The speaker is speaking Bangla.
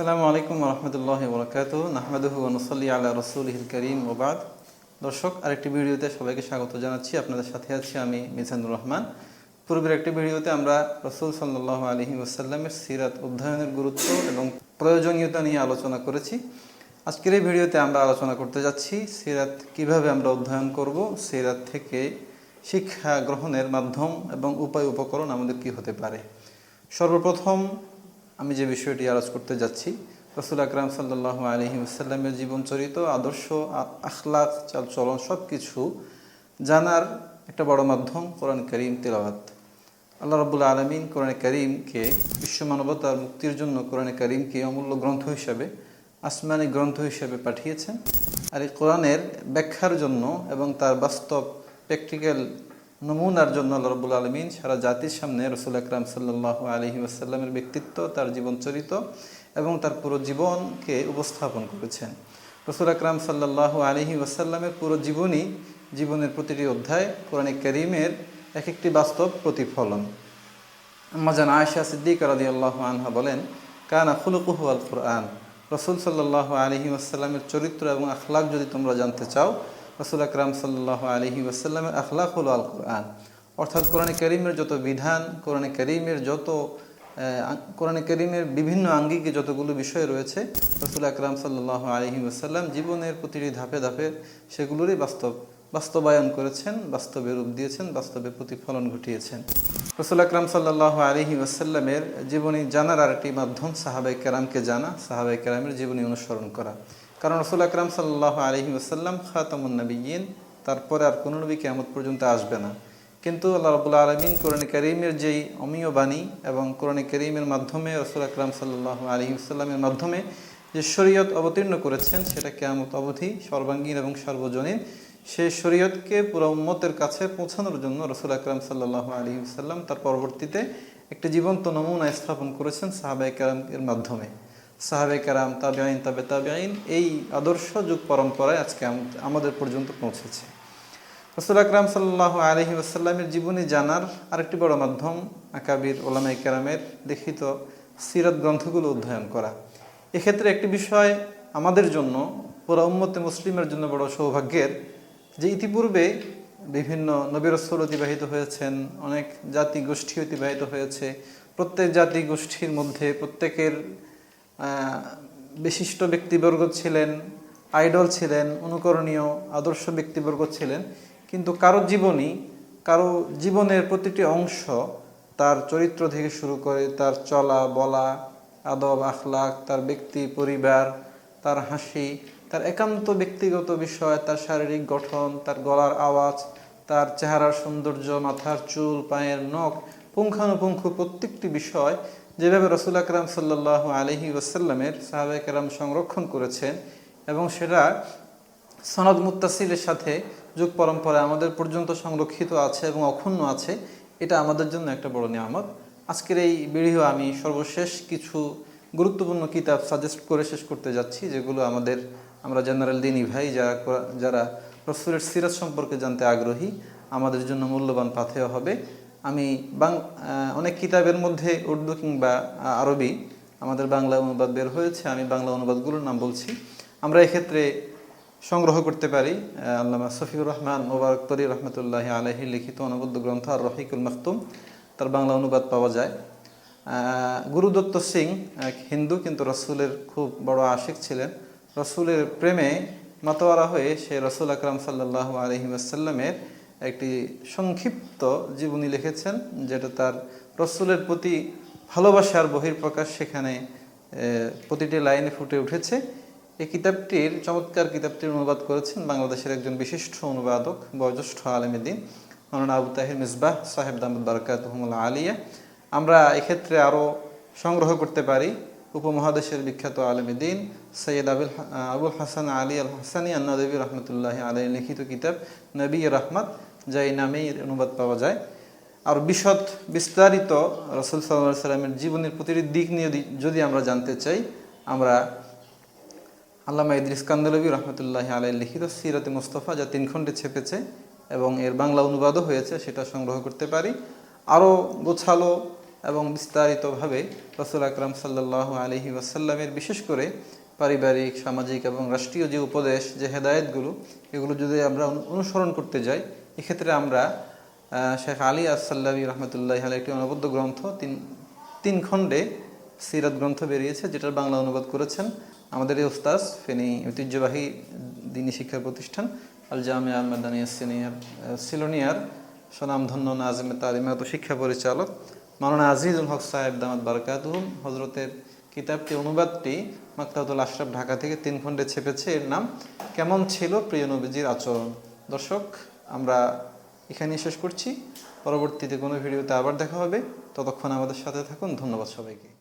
আসসালামু আলাইকুম রহমতুল্লাহ বরকাত নাহমাদুহু নসল্লি আলা রসুলহিল করিম ওবাদ দর্শক, আরেকটি ভিডিওতে সবাইকে স্বাগত জানাচ্ছি। আপনাদের সাথে আছি আমি মিজানুর রহমান। পূর্বের একটি ভিডিওতে আমরা রসুল সাল্লাহ আলহি ওসাল্লামের সিরাত অধ্যয়নের গুরুত্ব এবং প্রয়োজনীয়তা নিয়ে আলোচনা করেছি। আজকের এই ভিডিওতে আমরা আলোচনা করতে যাচ্ছি সিরাত কীভাবে আমরা অধ্যয়ন করব, সিরাত থেকে শিক্ষা গ্রহণের মাধ্যম এবং উপায় উপকরণ আমাদের কি হতে পারে। সর্বপ্রথম আমি যে বিষয়টি আলোচ করতে যাচ্ছি, রসুল আকরাম সাল্লাহ আলহি আসাল্লামের জীবন চরিত আদর্শ আখলাক চাল চলন সব কিছু জানার একটা বড় মাধ্যম কোরআন করিম তেলাওয়াত। আল্লাহ রবুল্লা আলমিন কোরআন করিমকে বিশ্ব মানবতার মুক্তির জন্য কোরআন করিমকে অমূল্য গ্রন্থ হিসাবে, আসমানি গ্রন্থ হিসাবে পাঠিয়েছেন। আর এই কোরআনের ব্যাখ্যার জন্য এবং তার বাস্তব, প্র্যাকটিক্যাল নমুনার জন্য আল্লাহ রবুল আলমিন সারা জাতির সামনে রসুল আকরাম সাল্লাহ আলহি আসাল্লামের ব্যক্তিত্ব, তার জীবন চরিত এবং তার পুরো জীবনকে উপস্থাপন করেছেন। রসুল আকরাম সাল্লাহ আলহি ওয়াসাল্লামের পুরো জীবনই জীবনের প্রতিটি অধ্যায় কোরআনে করিমের এক একটি বাস্তব প্রতিফলন। আমাজান আয়েশা সিদ্দিক রাদি আল্লাহ আনহা বলেন, কানা খুলুকুহু আল কোরআন রসুল সাল্লাহ আলহি আসাল্লামের চরিত্র এবং আখলাক যদি তোমরা জানতে চাও রসুল আকরাম সাল্লাহ আলহি আসাল্লামের আখলাক হলো আল কোরআন। অর্থাৎ কোরআনে করিমের যত বিধান, কোরআনে করিমের যত কোরআনে করিমের বিভিন্ন আঙ্গিকে যতগুলো বিষয় রয়েছে, রসুল আকরাম সাল্লাহ আলহি আসাল্লাম জীবনের প্রতিটি ধাপে ধাপে সেগুলোরই বাস্তব, বাস্তবায়ন করেছেন, বাস্তবে রূপ দিয়েছেন, বাস্তবে প্রতিফলন ঘটিয়েছেন। রসুল আকরাম সাল্লাহ আলহি ওয়াসাল্লামের জীবনী জানার আরেকটি মাধ্যম সাহাবাই কেরামকে জানা সাহাবাই কেরামের জীবনী অনুসরণ করা। কারণ রসুল আকরাম সাল্লাহ আলহি ওয়াসাল্লাম খাতামুন নবীন তারপরে আর কোনো নবী কেমন পর্যন্ত আসবে না। কিন্তু আল্লাহ রবুল্লা আলমিন কোরআন করিমের যেই অমীয় বাণী এবং কোরআন করিমের মাধ্যমে রসুল আকরাম সাল্লাহ আলহি ওসাল্লামের মাধ্যমে যে শরীয়ত অবতীর্ণ করেছেন, সেটা কেয়ামত অবধি সর্বাঙ্গীন এবং সর্বজনীন, সেই শরীয়তকে পুরো উম্মতের কাছে পৌঁছানোর জন্য রসুল আকরাম সাল্লাহ আলী সাল্লাম তার পরবর্তীতে একটি জীবন্ত নমুনা স্থাপন করেছেন সাহাবাই এর মাধ্যমে। সাহাবাই কারাম তাবে আইন তাবে তাবে আইন এই আদর্শ যুগ পরম্পরায় আজকে আমাদের পর্যন্ত পৌঁছেছে। রসুল আকরাম সাল্লাহ আলহি আসাল্লামের জীবনী জানার আরেকটি বড় মাধ্যম আকাবির ওলামাই কেরামের লিখিত সিরাত গ্রন্থগুলো অধ্যয়ন করা। এক্ষেত্রে একটি বিষয় আমাদের জন্য, পুরা উম্মতে মুসলিমের জন্য বড় সৌভাগ্যের যে ইতিপূর্বে বিভিন্ন নবী রসুল অতিবাহিত হয়েছেন, অনেক জাতি গোষ্ঠী অতিবাহিত হয়েছে, প্রত্যেক জাতি গোষ্ঠীর মধ্যে প্রত্যেকের বিশিষ্ট ব্যক্তিবর্গ ছিলেন, আইডল ছিলেন, অনুকরণীয়, আদর্শ ব্যক্তিবর্গ ছিলেন, কিন্তু কারও জীবনী, কারও জীবনের প্রতিটি অংশ তার চরিত্র থেকে শুরু করে তার চলা, বলা, আদব, আখলাক, তার ব্যক্তি, পরিবার, তার হাসি, তার একান্ত ব্যক্তিগত বিষয়, তার শারীরিক গঠন, তার গলার আওয়াজ, তার চেহারার সৌন্দর্য, মাথার চুল, পায়ের নখ, পুঙ্খানুপুঙ্খ প্রত্যেকটি বিষয় যেভাবে রসুল আকরাম সাল্লাহ আলহি ওসাল্লামের সাহাবাই কালাম সংরক্ষণ করেছেন এবং সেটা সনদ মুত্তাসিলের সাথে যুগ পরম্পরায় আমাদের পর্যন্ত সংরক্ষিত আছে এবং অক্ষুণ্ণ আছে, এটা আমাদের জন্য একটা বড় নিয়ামত। আজকের এই ভিডিও আমি সর্বশেষ কিছু গুরুত্বপূর্ণ কিতাব সাজেস্ট করে শেষ করতে যাচ্ছি, যেগুলো আমাদের আমরা জেনারেল দিনী ভাই যারা যারা রসুলের সিরাজ সম্পর্কে জানতে আগ্রহী, আমাদের জন্য মূল্যবান পাথেয় হবে। আমি বাং অনেক কিতাবের মধ্যে উর্দু কিংবা আরবি আমাদের বাংলা অনুবাদ বের হয়েছে, আমি বাংলা অনুবাদগুলোর নাম বলছি। আমরা এক্ষেত্রে সংগ্রহ করতে পারি আল্লামা সফিউর রহমান মোবারক তরি রহমতুল্লাহ আলহি লিখিত অনবদ্য গ্রন্থ আর রহিকুল মাখতুম, তার বাংলা অনুবাদ পাওয়া যায়। গুরুদত্ত সিং এক হিন্দু কিন্তু রসুলের খুব বড় আশিক ছিলেন। রসুলের প্রেমে মাতোয়ারা হয়ে সে রসুল আকরাম সাল্লাহ আলহি আসাল্লামের একটি সংক্ষিপ্ত জীবনী লিখেছেন, যেটা তার রসুলের প্রতি ভালোবাসার বহির্প্রকাশ সেখানে প্রতিটি লাইনে ফুটে উঠেছে। এই কিতাবটির, চমৎকার কিতাবটির অনুবাদ করেছেন বাংলাদেশের একজন বিশিষ্ট অনুবাদক, বয়োজ্যেষ্ঠ আলমেদিন মাননা আবু তাহির মিসবাহ সাহেব দামদ বারকাত আলিয়া। আমরা এক্ষেত্রে আরও সংগ্রহ করতে পারি উপমহাদেশের বিখ্যাত আলমেদিন সৈয়দ আবুল আবুল হাসান আলী আল হাসানি আন্নাদেবী রহমতুল্লাহ আলী লিখিত কিতাব নবী রহমত। যা এই নামেই অনুবাদ পাওয়া যায়। আর বিশদ বিস্তারিত রসুল সাল্লাহ সাল্লামের জীবনের প্রতিটি দিক নিয়ে যদি আমরা জানতে চাই, আমরা আল্লামা ইদ্রিস কান্দলবী রহমতুল্লাহ আলাই লিখিত সিরাতে মুস্তফা যা তিন খণ্ডে ছেপেছে এবং এর বাংলা অনুবাদও হয়েছে, সেটা সংগ্রহ করতে পারি। আরও গোছালো এবং বিস্তারিতভাবে রসুল আকরাম সাল্লাহ আলহি ওয়াসাল্লামের বিশেষ করে পারিবারিক, সামাজিক এবং রাষ্ট্রীয় যে উপদেশ, যে হেদায়েতগুলো, এগুলো যদি আমরা অনুসরণ করতে যাই এক্ষেত্রে আমরা শেখ আলী আসাল্লাবি রহমতুল্লাহ একটি অনবদ্য গ্রন্থ, তিন তিন খণ্ডে সিরাত গ্রন্থ বেরিয়েছে, যেটার বাংলা অনুবাদ করেছেন আমাদের এই ওস্তাজ ফেনী ঐতিহ্যবাহী দিনী শিক্ষা প্রতিষ্ঠান আল জামে আল মাদানিয়া সিনিয়র সিলোনিয়ার সুনামধন্য নাজিমে তালিমাত শিক্ষা পরিচালক মাওলানা আজিজুল হক সাহেব দামাত বারকাতুহুম হজরতের কিতাবটি, অনুবাদটি মাক্তাবুল আশরাফ ঢাকা থেকে তিন খণ্ডে ছেপেছে। এর নাম, কেমন ছিল প্রিয় নবীজির আচরণ? দর্শক আমরা এখানেই শেষ করছি। পরবর্তীতে কোনো ভিডিওতে আবার দেখা হবে। ততক্ষণ আমাদের সাথে থাকুন। ধন্যবাদ সবাইকে।